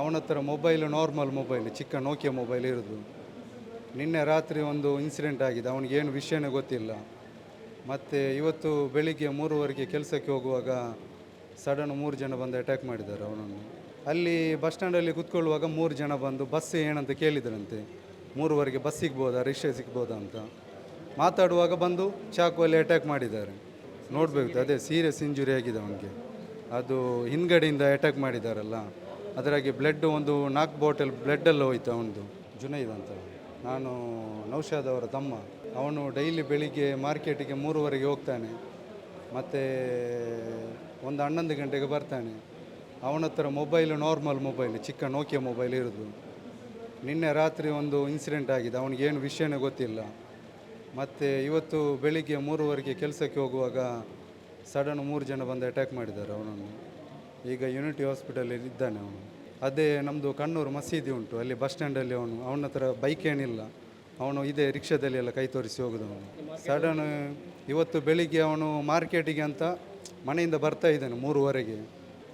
ಅವನ ಹತ್ರ mobile normal mobile ಚಿಕ್ಕ ನೋಕಿಯಾ ಮೊಬೈಲ್ ಇರೋದು. ನಿನ್ನೆ ರಾತ್ರಿ ಒಂದು ಇನ್ಸಿಡೆಂಟ್ ಆಗಿದೆ, ಅವನಿಗೇನು ವಿಷಯನೇ ಗೊತ್ತಿಲ್ಲ. ಮತ್ತು ಇವತ್ತು ಬೆಳಿಗ್ಗೆ ಮೂರುವರೆಗೆ ಕೆಲಸಕ್ಕೆ ಹೋಗುವಾಗ ಸಡನ್ ಮೂರು ಜನ ಬಂದು ಅಟ್ಯಾಕ್ ಮಾಡಿದ್ದಾರೆ ಅವನನ್ನು. ಅಲ್ಲಿ ಬಸ್ ಸ್ಟ್ಯಾಂಡಲ್ಲಿ ಕೂತ್ಕೊಳ್ಳುವಾಗ ಮೂರು ಜನ ಬಂದು, ಬಸ್ ಏನಂತ ಕೇಳಿದ್ರಂತೆ. ಮೂರುವರೆಗೆ ಬಸ್ ಸಿಗ್ಬೋದಾ, ರಿಕ್ಷಾ ಸಿಗ್ಬೋದಾ ಅಂತ. ಮಾತಾಡುವಾಗ ಬಂದು ಚಾಕುವಲ್ಲಿ ಅಟ್ಯಾಕ್ ಮಾಡಿದ್ದಾರೆ. ನೋಡಬೇಕು, ಅದೇ ಸೀರಿಯಸ್ ಇಂಜುರಿ ಆಗಿದೆ ಅವನಿಗೆ. ಅದು ಹಿಂದ್ಗಡೆಯಿಂದ ಅಟ್ಯಾಕ್ ಮಾಡಿದಾರಲ್ಲ ಅದರಾಗಿ ಬ್ಲಡ್ ಒಂದು ನಾಲ್ಕು ಬಾಟಲ್ ಬ್ಲಡ್ಡಲ್ಲಿ ಹೋಯ್ತು ಅವನದು, ಜುನೈದ್ ಅಂತ. ನಾನು ನೌಷಾದ್ ಅವರ ತಮ್ಮ. ಅವನು ಡೈಲಿ ಬೆಳಿಗ್ಗೆ ಮಾರ್ಕೆಟಿಗೆ ಮೂರುವರೆಗೆ ಹೋಗ್ತಾನೆ. ಮತ್ತು ಒಂದು ಹನ್ನೊಂದು ಗಂಟೆಗೆ ಬರ್ತಾನೆ. ಅವನ ಹತ್ರ ಮೊಬೈಲು ನಾರ್ಮಲ್ ಮೊಬೈಲ್ ಚಿಕ್ಕ ನೋಕಿಯಾ ಮೊಬೈಲ್ ಇರೋದು. ನಿನ್ನೆ ರಾತ್ರಿ ಒಂದು ಇನ್ಸಿಡೆಂಟ್ ಆಗಿದೆ. ಅವನಿಗೆ ಏನು ವಿಷಯನೇ ಗೊತ್ತಿಲ್ಲ. ಮತ್ತು ಇವತ್ತು ಬೆಳಿಗ್ಗೆ ಮೂರುವರೆಗೆ ಕೆಲಸಕ್ಕೆ ಹೋಗುವಾಗ ಸಡನ್ ಮೂರು ಜನ ಬಂದು ಅಟ್ಯಾಕ್ ಮಾಡಿದ್ದಾರೆ ಅವನನ್ನು. ಈಗ ಯೂನಿಟಿ ಹಾಸ್ಪಿಟಲಲ್ಲಿ ಇದ್ದಾನೆ ಅವನು. ಅದೇ ನಮ್ಮದು ಕಣ್ಣೂರು ಮಸೀದಿ ಉಂಟು, ಅಲ್ಲಿ ಬಸ್ ಸ್ಟ್ಯಾಂಡಲ್ಲಿ ಅವನು. ಅವನ ಹತ್ರ ಬೈಕ್ ಏನಿಲ್ಲ. ಅವನು ಇದೇ ರಿಕ್ಷಾದಲ್ಲಿ ಎಲ್ಲ ಕೈ ತೋರಿಸಿ ಹೋಗುದು ಅವನು ಸಡನ್ ಇವತ್ತು ಬೆಳಿಗ್ಗೆ ಅವನು ಮಾರ್ಕೆಟಿಗೆ ಅಂತ ಮನೆಯಿಂದ ಬರ್ತಾ ಇದ್ದಾನೆ ಮೂರುವರೆಗೆ.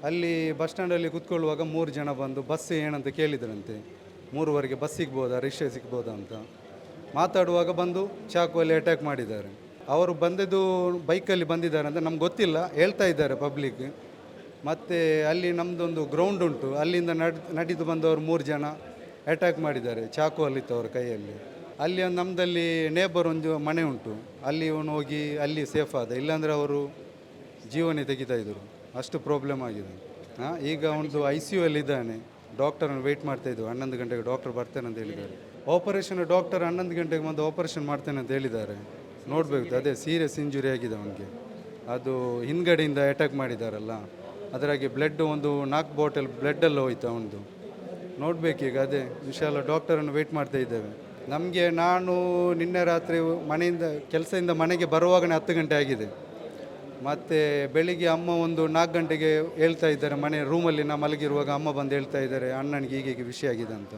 ಅಲ್ಲಿ ಬಸ್ ಸ್ಟ್ಯಾಂಡಲ್ಲಿ ಕೂತ್ಕೊಳ್ಳುವಾಗ ಮೂರು ಜನ ಬಂದು, ಬಸ್ ಏನಂತ ಕೇಳಿದ್ರಂತೆ. ಮೂರುವರೆಗೆ ಬಸ್ ಸಿಗ್ಬೋದಾ? ರಿಕ್ಷಾ ಸಿಗ್ಬೋದಾ? ಅಂತ ಮಾತಾಡುವಾಗ ಬಂದು ಚಾಕುವಲ್ಲಿ ಅಟ್ಯಾಕ್ ಮಾಡಿದ್ದಾರೆ. ಅವರು ಬಂದಿದ್ದು ಬೈಕಲ್ಲಿ ಬಂದಿದ್ದಾರೆ ಅಂತ ನಮ್ಗೆ ಗೊತ್ತಿಲ್ಲ. ಹೇಳ್ತಾ ಇದ್ದಾರೆ ಪಬ್ಲಿಕ್ ಮತ್ತು ಅಲ್ಲಿ ನಮ್ಮದೊಂದು ಗ್ರೌಂಡ್ ಉಂಟು. ಅಲ್ಲಿಂದ ನಡೆದು ನಡೆದು ಬಂದವರು ಮೂರು ಜನ. ಅಟ್ಯಾಕ್ ಮಾಡಿದ್ದಾರೆ, ಚಾಕು ಅವ್ರ ಕೈಯಲ್ಲಿ. ಅಲ್ಲಿ ಒಂದು ನಮ್ಮದಲ್ಲಿ ನೇಬರ್ ಒಂದು ಮನೆ ಉಂಟು. ಅಲ್ಲಿ ಇವನು ಹೋಗಿ ಅಲ್ಲಿ ಸೇಫ್ ಆದ. ಇಲ್ಲಾಂದರೆ ಅವರು ಜೀವನೇ ತೆಗಿತಾ ಇದ್ದರು ಅಷ್ಟು ಪ್ರಾಬ್ಲಮ್ ಆಗಿದೆ. ಹಾಂ ಈಗ ಅವನದು ಐ ಸಿ ಯು ಅಲ್ಲಿದ್ದಾನೆ ಡಾಕ್ಟರನ್ನು ವೆಯ್ಟ್ ಮಾಡ್ತಾ ಹನ್ನೊಂದು ಗಂಟೆಗೆ ಡಾಕ್ಟರ್ ಬರ್ತೇನೆ ಅಂತ ಹೇಳಿದ್ದಾರೆ. ಆಪರೇಷನ್ ಡಾಕ್ಟರ್ ಹನ್ನೊಂದು ಗಂಟೆಗೆ ಬಂದು ಆಪರೇಷನ್ ಮಾಡ್ತೇನೆ ಅಂತ ಹೇಳಿದ್ದಾರೆ. ನೋಡಬೇಕು, ಅದೇ ಸೀರಿಯಸ್ ಇಂಜುರಿ ಆಗಿದೆ ಅವನಿಗೆ. ಅದು ಹಿಂದ್ಗಡೆಯಿಂದ ಅಟ್ಯಾಕ್ ಮಾಡಿದಾರಲ್ಲ. ಅದರಾಗಿ ಬ್ಲಡ್ ಒಂದು ನಾಲ್ಕು ಬಾಟಲ್ ಬ್ಲಡ್ಡೆಲ್ಲ ಹೋಯ್ತು ಅವನದು. ನೋಡಬೇಕೀಗ ಅದೇ ವಿಶಾಲ ಡಾಕ್ಟರನ್ನು ವೆಯ್ಟ್ ಮಾಡ್ತಾ ಇದ್ದೇವೆ. ನಮಗೆ ನಾನು ನಿನ್ನೆ ರಾತ್ರಿ ಮನೆಯಿಂದ, ಕೆಲಸದಿಂದ ಮನೆಗೆ ಬರುವಾಗಲೇ ಹತ್ತು ಗಂಟೆ ಆಗಿದೆ. ಮತ್ತು ಬೆಳಿಗ್ಗೆ ಅಮ್ಮ ಒಂದು ನಾಲ್ಕು ಗಂಟೆಗೆ ಹೇಳ್ತಾ ಇದ್ದಾರೆ, ಮನೆ ರೂಮಲ್ಲಿ ನಾ ಮಲಗಿರುವಾಗ ಅಮ್ಮ ಬಂದು ಹೇಳ್ತಾ ಇದ್ದಾರೆ, ಅಣ್ಣನಿಗೆ ಹೀಗೆ ವಿಷಯ ಆಗಿದೆ ಅಂತ.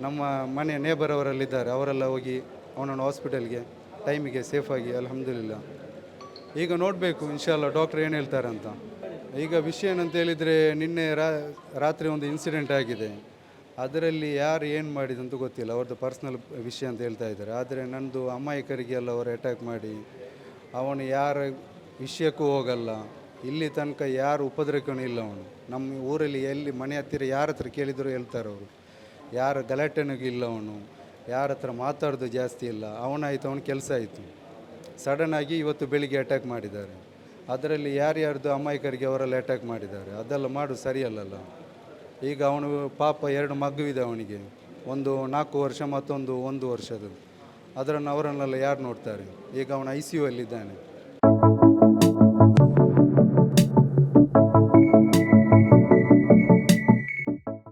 ನಮ್ಮ ಮನೆ ನೇಬರ್ ಅವರಲ್ಲಿದ್ದಾರೆ ಅವರೆಲ್ಲ ಹೋಗಿ ಅವನನ್ನು ಹಾಸ್ಪಿಟಲ್ಗೆ ಟೈಮಿಗೆ ಸೇಫಾಗಿ ಅಲ್ಹಮ್ದುಲಿಲ್ಲ. ಈಗ ನೋಡಬೇಕು ಇನ್ಶಾಲ್ಲ ಡಾಕ್ಟ್ರ್ ಏನು ಹೇಳ್ತಾರೆ ಅಂತ. ಈಗ ವಿಷಯ ಏನಂತ ಹೇಳಿದರೆ, ನಿನ್ನೆ ರಾ- ರಾತ್ರಿ ಒಂದು ಇನ್ಸಿಡೆಂಟ್ ಆಗಿದೆ. ಅದರಲ್ಲಿ ಯಾರು ಏನು ಮಾಡಿದಂತ ಗೊತ್ತಿಲ್ಲ. ಅವ್ರದ್ದು ಪರ್ಸ್ನಲ್ ವಿಷಯ ಅಂತ ಹೇಳ್ತಾ ಇದ್ದಾರೆ. ಆದರೆ ನನ್ನದು ಅಮಾಯಕರಿಗೆಲ್ಲ ಅವರು ಅಟ್ಯಾಕ್ ಮಾಡಿ, ಅವನು ಯಾರ ವಿಷಯಕ್ಕೂ ಹೋಗಲ್ಲ. ಇಲ್ಲಿ ತನಕ ಯಾರು ಉಪದ್ರವಕ್ಕೂ ಇಲ್ಲ ಅವನು. ನಮ್ಮ ಊರಲ್ಲಿ ಎಲ್ಲಿ ಮನೆ ಹತ್ತಿರ ಯಾರ ಹತ್ರ ಕೇಳಿದರೂ ಹೇಳ್ತಾರೆ ಅವರು. ಯಾರ ಗಲಾಟೆನಿಗೂ ಇಲ್ಲ ಅವನು. ಯಾರ ಹತ್ರ ಮಾತಾಡೋದು ಜಾಸ್ತಿ ಇಲ್ಲ. ಅವನಾಯಿತು, ಅವನ ಕೆಲಸ ಆಯಿತು. ಸಡನ್ನಾಗಿ ಇವತ್ತು ಬೆಳಿಗ್ಗೆ ಅಟ್ಯಾಕ್ ಮಾಡಿದ್ದಾರೆ. ಅದರಲ್ಲಿ ಯಾರ್ಯಾರ್ದು ಅಮಾಯಕರಿಗೆ ಅವರೆಲ್ಲ ಅಟ್ಯಾಕ್ ಮಾಡಿದ್ದಾರೆ, ಅದೆಲ್ಲ ಮಾಡು ಸರಿಯಲ್ಲಲ್ಲ. ಈಗ ಅವನು ಪಾಪ ಎರಡು ಮಗುವಿದೆ ಅವನಿಗೆ, ಒಂದು ನಾಲ್ಕು ವರ್ಷ ಮತ್ತೊಂದು ಒಂದು ವರ್ಷದ್ದು. ಅದರನ್ನು ಅವರನ್ನೆಲ್ಲ ಯಾರು ನೋಡ್ತಾರೆ? ಈಗ ಅವನು ಐ ಸಿ ಯು ಅಲ್ಲಿದ್ದಾನೆ.